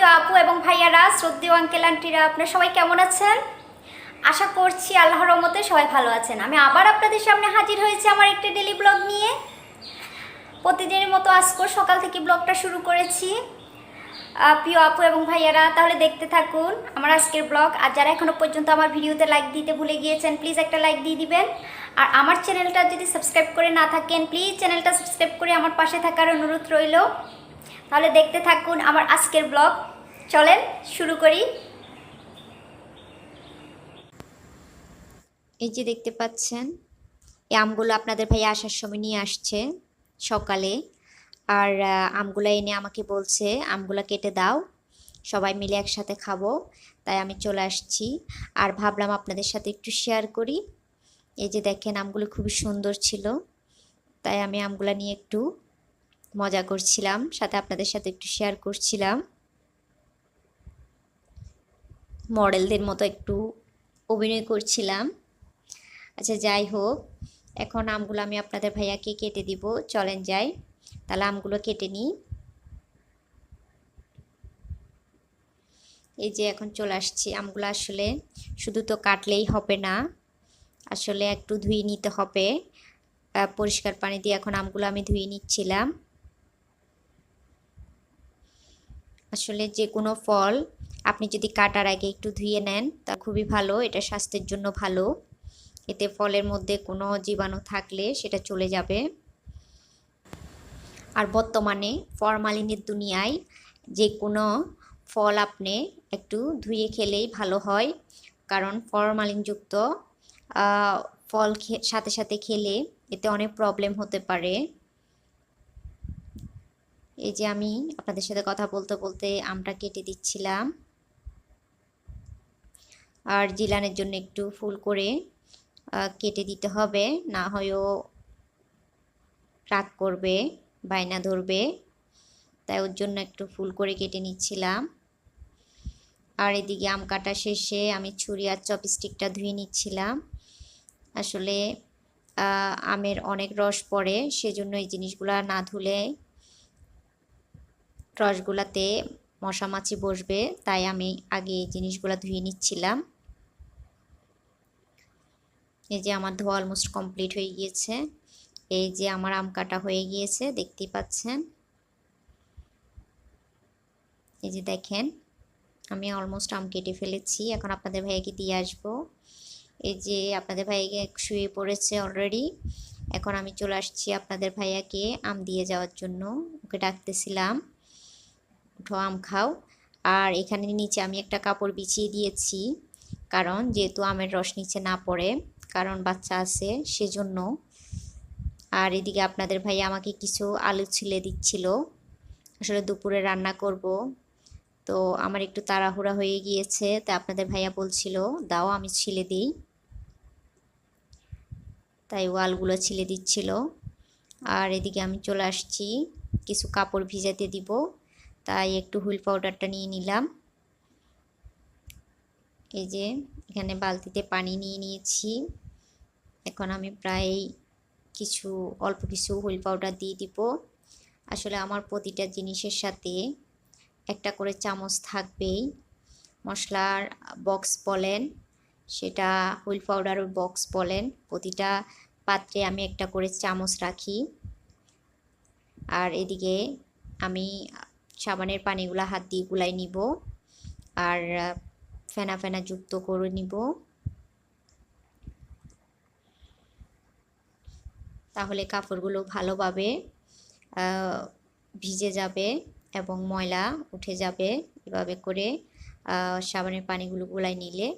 প্রিয় আপু এবং ভাইয়ারা, শ্রদ্ধেয় আঙ্কেল আন্টিরা আপনারা সবাই কেমন আছেন? আশা করছি আল্লাহর রহমতে সবাই ভালো আছেন। আমি আবার আপনাদের সামনে হাজির হয়েছি আমার একটি ডেলি ব্লগ নিয়ে। প্রতিদিনের মতো আজকে সকাল থেকে ব্লগটা শুরু করেছি। প্রিয় আপু এবং ভাইয়ারা, তাহলে দেখতে থাকুন আমার আজকের ব্লগ আর যারা এখনও পর্যন্ত আমার ভিডিওতে লাইক দিতে ভুলে গিয়েছেন প্লিজ একটা লাইক দিয়ে দিবেন। আর আমার চ্যানেলটা যদি সাবস্ক্রাইব করে না থাকেন প্লিজ চ্যানেলটা সাবস্ক্রাইব করে আমার পাশে থাকার অনুরোধ রইল। তাহলে দেখতে থাকুন আমার আজকের ব্লগ চলেন, শুরু করি। এই যে দেখতে পাচ্ছেন, এই আমগুলো আপনাদের ভাই আসার সময় নিয়ে আসছে সকালে। আর আমগুলো এনে আমাকে বলছে, আমগুলো কেটে দাও, সবাই মিলে একসাথে খাব। তাই আমি চলে আসছি। আর ভাবলাম আপনাদের সাথে একটু শেয়ার করি। এই যে দেখেন, আমগুলো খুবই সুন্দর ছিল। তাই আমি আমগুলো নিয়ে একটু মজা করছিলাম, সাথে আপনাদের সাথে একটু শেয়ার করছিলাম। মডেলদের মতো একটু অভিনয় করছিলাম। আচ্ছা যাই হোক, এখন আমগুলো আমি আপনাদের ভাইয়াকে কেটে দিব। চলেন যাই, তাহলে আমগুলো কেটে নিই। এই যে এখন চলে আসছি, আমগুলো আসলে শুধু তো কাটলেই হবে না, আসলে একটু ধুয়ে নিতে হবে। পরিষ্কার পানি দিয়ে এখন আমগুলো আমি ধুয়ে নিচ্ছিলাম। আসলে যে কোনো ফল আপনি যদি কাটার আগে একটু ধুয়ে নেন, তা খুবই ভালো, এটা স্বাস্থ্যের জন্য ভালো। এতে ফলের মধ্যে কোনো জীবাণু থাকলে সেটা চলে যাবে। আর বর্তমানে ফরমালিনের দুনিয়ায় যে কোনো ফল আপনি একটু ধুয়ে খেলেই ভালো হয়। কারণ ফরমালিনযুক্ত ফল সাথে সাথে খেলে এতে অনেক প্রবলেম হতে পারে। এই যে আমি আপনাদের সাথে কথা বলতে বলতে আমটা কেটে দিচ্ছিলাম। আর জিলানের জন্য একটু ফুল করে কেটে দিতে হবে। না হয়ও রাগ করবে, বায়না ধরবে। তাই ওর জন্য একটু ফুল করে কেটে নিচ্ছিলাম। আর এদিকে আম কাটা শেষে আমি ছুরি আর চপস্টিকটা ধুয়ে নিচ্ছিলাম। আসলে আমের অনেক রস পড়ে, সেজন্য এই জিনিসগুলা না ধুলে রসগুলাতে মশা মাছি বসবে, তাই আমি আগে এই জিনিসগুলো ধুয়ে নিচ্ছিলাম। এই যে আমার ধোয়া অলমোস্ট কমপ্লিট হয়ে গিয়েছে। এই যে আমার আম কাটা হয়ে গিয়েছে, দেখতেই পাচ্ছেন? এই যে দেখেন, আমি অলমোস্ট আম কেটে ফেলেছি। এখন আপনাদের ভাইয়াকে দিয়ে আসব। এই যে আপনাদের ভাইয়াকে শুয়ে পড়েছে অলরেডি এখন আমি চলে আসছি আপনাদের ভাইয়াকে আম দিয়ে যাওয়ার জন্য। ওকে ডাকতেছিলাম। আম খাও। আর এখানে নিচে আমি একটা কাপড় বিছিয়ে দিয়েছি। কারণ যেহেতু আমের রস নিচে না পড়ে, কারণ বাচ্চা আছে সেজন্য। আর এদিকে আপনাদের ভাই আমাকে কিছু আলু ছিলে দিচ্ছিল। আসলে দুপুরে রান্না করব। তো আমার একটু তাড়াহুড়া হয়ে গিয়েছে, তা আপনাদের ভাইয়া বলছিল, দাও, আমি ছিলে দিই। তাই ও আলুগুলো ছিলে দিচ্ছিল। আর এদিকে আমি চলে আসছি, কিছু কাপড় ভিজাতে দিব। তাই একটু হুইল পাউডারটা নিয়ে নিলাম। এই যে এখানে বালতিতে পানি নিয়ে নিয়েছি। এখন আমি প্রায় কিছু, অল্প কিছু হুইল পাউডার দিয়ে দিব। আসলে আমার প্রতিটা জিনিসের সাথে একটা করে চামচ থাকবেই। মশলার বক্স বলেন, সেটা হুইল পাউডারের বক্স বলেন, প্রতিটা পাত্রে আমি একটা করে চামচ রাখি। আর এদিকে আমি সাবানের পানিগুলো হাত দিয়ে গুলাই নিব আর ফেনা ফেনা যুক্ত করে নিব। তাহলে কাপড়গুলো ভালোভাবে ভিজে যাবে এবং ময়লা উঠে যাবে এভাবে করে সাবানের পানিগুলো গুলাই নিলে।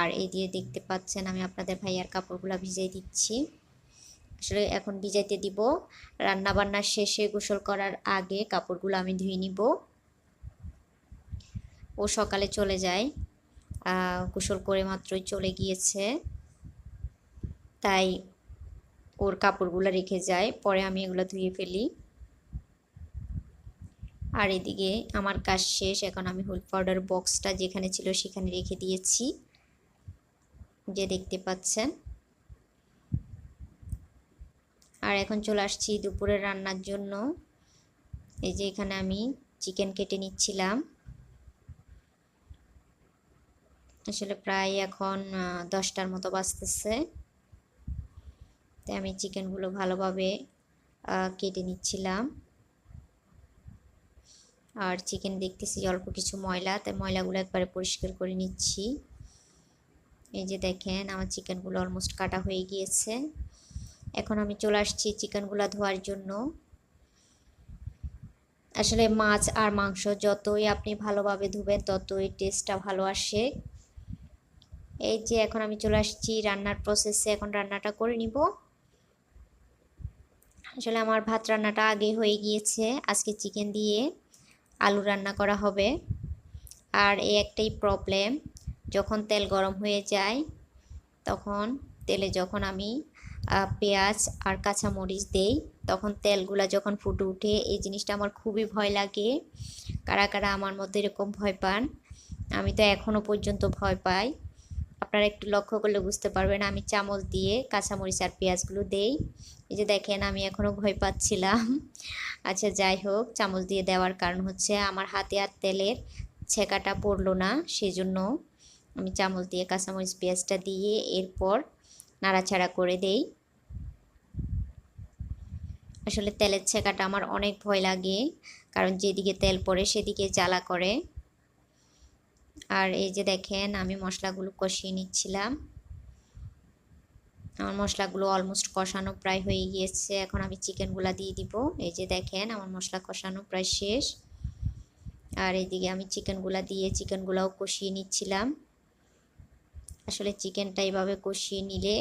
আর এই দিয়ে দেখতে পাচ্ছেন আমি আপনাদের ভাইয়ার কাপড়গুলো ভিজিয়ে দিচ্ছি। আসলে এখন ভিজাইতে দিব। রান্না বান্নার শেষে গোসল করার আগে কাপড়গুলো আমি ধুয়ে নিব। ও সকালে চলে যায়। গোসল করে মাত্রই চলে গিয়েছে। তাই ওর কাপড়গুলো রেখে যায়। পরে আমি এগুলো ধুয়ে ফেলি। আর এদিকে আমার কাজ শেষ। এখন আমি হুইল পাউডার বক্সটা যেখানে ছিল সেখানে রেখে দিয়েছি। যে দেখতে পাচ্ছেন। আর এখন চলে আসছি দুপুরের রান্নার জন্য। এই যে এখানে আমি চিকেন কেটে নিচ্ছিলাম। আসলে প্রায় এখন দশটার মতো বাজতেছে। তাই আমি চিকেনগুলো ভালোভাবে কেটে নিচ্ছিলাম। আর চিকেন দেখতেছি অল্প কিছু ময়লা, তাই ময়লাগুলো একবারে পরিষ্কার করে নিচ্ছি। এই যে দেখেন, আমার চিকেনগুলো অলমোস্ট কাটা হয়ে গিয়েছে। এখন আমি চলে আসছি চিকেনগুলো ধোয়ার জন্য। আসলে মাছ আর মাংস যতই আপনি ভালোভাবে ধুবেন, ততই টেস্টটা ভালো আসে। এই যে এখন আমি চলে আসছি রান্নার প্রসেসে এখন রান্নাটা করে নিব। আসলে আমার ভাত রান্নাটা আগে হয়ে গিয়েছে, আজকে চিকেন দিয়ে আলু রান্না করা হবে। আর এই একটাই প্রবলেম যখন তেল গরম হয়ে যায়, তখন তেলে যখন আমি পেঁয়াজ আর কাঁচামরিচ দেই। তখন তেলগুলা যখন ফুটে উঠে, এই জিনিসটা আমার খুবই ভয় লাগে। কারা কারা আমার মধ্যে এরকম ভয় পান, আমি তো এখনও পর্যন্ত ভয় পাই। আপনারা একটু লক্ষ্য করলে বুঝতে পারবেন, আমি চামচ দিয়ে কাঁচামরিচ আর পেঁয়াজগুলো দেই। এই যে দেখেন, আমি এখনও ভয় পাচ্ছিলাম। আচ্ছা যাই হোক, চামচ দিয়ে দেওয়ার কারণ হচ্ছে আমার হাতে আর তেলের ছেঁকাটা পড়ল না, সেজন্য আমি চামচ দিয়ে কাঁচামরিচ, পেঁয়াজটা দিয়ে এরপর নাড়াচাড়া করে দেই। আসলে তেলের ছেঁকাটা আমার অনেক ভয় লাগে, কারণ যেদিকে তেল পড়ে সেদিকে জ্বালা করে। আর এই যে দেখেন, আমি মশলাগুলো কষিয়ে নিচ্ছিলাম। আমার মশলাগুলো অলমোস্ট কষানো প্রায় হয়ে গিয়েছে। এখন আমি চিকেনগুলা দিয়ে দিব। এই যে দেখেন, আমার মশলা কষানো প্রায় শেষ। আর এইদিকে আমি চিকেনগুলা দিয়ে, চিকেনগুলাও কষিয়ে নিচ্ছিলাম। আসলে চিকেনটা এইভাবে কষিয়ে নিলে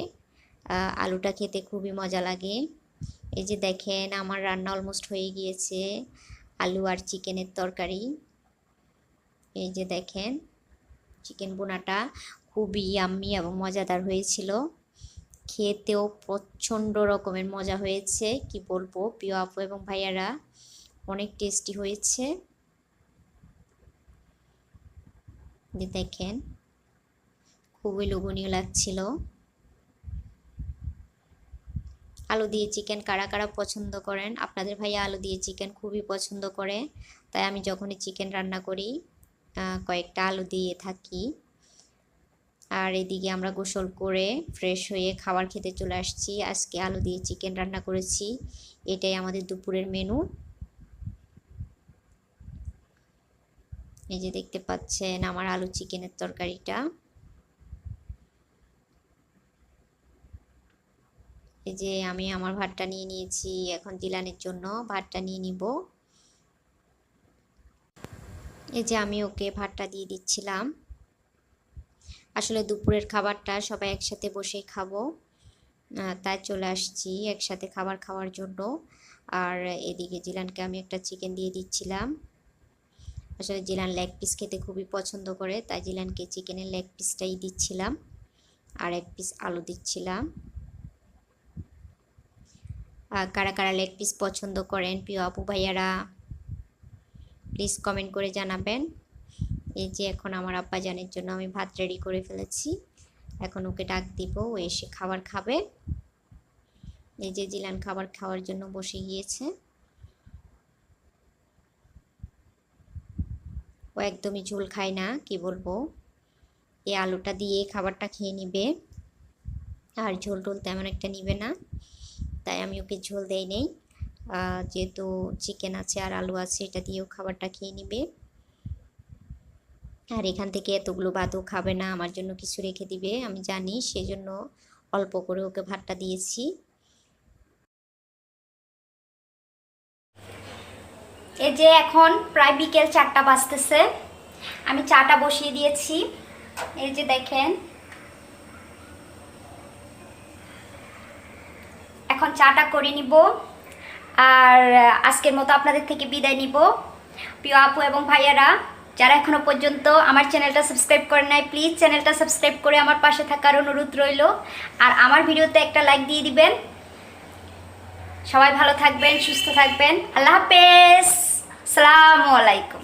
আলুটা খেতে খুবই মজা লাগে। এই যে দেখেন, আমার রান্না অলমোস্ট হয়ে গিয়েছে, আলু আর চিকেনের তরকারি। এই যে দেখেন, চিকেন বোনাটা খুবই আম্মি এবং মজাদার হয়েছিল। খেতেও প্রচণ্ড রকমের মজা হয়েছে, কি বলব, প্রিয় আপু এবং ভাইয়ারা, অনেক টেস্টি হয়েছে। দেখেন খুবই লোভনীয় লাগছিল। আলু দিয়ে চিকেন কারা কারা পছন্দ করেন? আপনাদের ভাইয়া আলু দিয়ে চিকেন খুবই পছন্দ করে। তাই আমি যখনই চিকেন রান্না করি কয়েকটা আলু দিয়ে থাকি। আর এদিকে আমরা গোসল করে ফ্রেশ হয়ে খাবার খেতে চলে আসছি। আজকে আলু দিয়ে চিকেন রান্না করেছি। এটাই আমাদের দুপুরের মেনু এই যে দেখতে পাচ্ছেন আমার আলু চিকেনের তরকারিটা। এই যে আমি আমার ভাতটা নিয়ে নিয়েছি, এখন জিলানের জন্য ভাতটা নিয়ে নিব। এই যে আমি ওকে ভাতটা দিয়ে দিচ্ছিলাম। আসলে দুপুরের খাবারটা সবাই একসাথে বসে খাব। তাই চলে আসছি একসাথে খাবার খাওয়ার জন্য। আর এদিকে জিলানকে আমি একটা চিকেন দিয়ে দিচ্ছিলাম। আসলে জিলান লেগ পিস খেতে খুবই পছন্দ করে, তাই জিলানকে চিকেনের লেগ পিসটাই দিচ্ছিলাম। আর এক পিস আলু দিচ্ছিলাম। কারা কারা লেগ পিস পছন্দ করেন, প্রিয় আপু ভাইয়ারা প্লিজ কমেন্ট করে জানাবেন। এই যে এখন আমার আব্বাজানের জন্য আমি ভাত রেডি করে ফেলেছি। এখন ওকে ডাক দিব, ও এসে খাবার খাবে। এই যে জিলান খাবার খাওয়ার জন্য বসে গিয়েছে। ও একদমই ঝোল খায় না, কি বলব? এই আলুটা দিয়ে খাবারটা খেয়ে নিবে। আর ঝোল টোল তেমন একটা নিবে না। তাই আমি ওকে ঝোল দেই নেই। যেহেতু চিকেন আছে আর আলু আছে, এটা দিয়েও খাবারটা খেয়ে নিবে। আর এখান থেকে এতগুলো ভাতও খাবে না, আমার জন্য কিছু রেখে দিবে, আমি জানি, সেজন্য অল্প করে ওকে ভাতটা দিয়েছি। এই যে এখন প্রায় বিকেল চারটা বাজতেছে, আমি চাটা বসিয়ে দিয়েছি। এই যে দেখেন এখন চাটা করে নিব। আর আজকের মতো আপনাদের থেকে বিদায় নিব। প্রিয় আপু এবং ভাইয়ারা, যারা এখনও পর্যন্ত আমার চ্যানেলটা সাবস্ক্রাইব করে নাই, প্লিজ চ্যানেলটা সাবস্ক্রাইব করে আমার পাশে থাকার অনুরোধ রইল। আর আমার ভিডিওতে একটা লাইক দিয়ে দিবেন। সবাই ভালো থাকবেন, সুস্থ থাকবেন। আল্লাহ হাফেজ। সালামু আলাইকুম।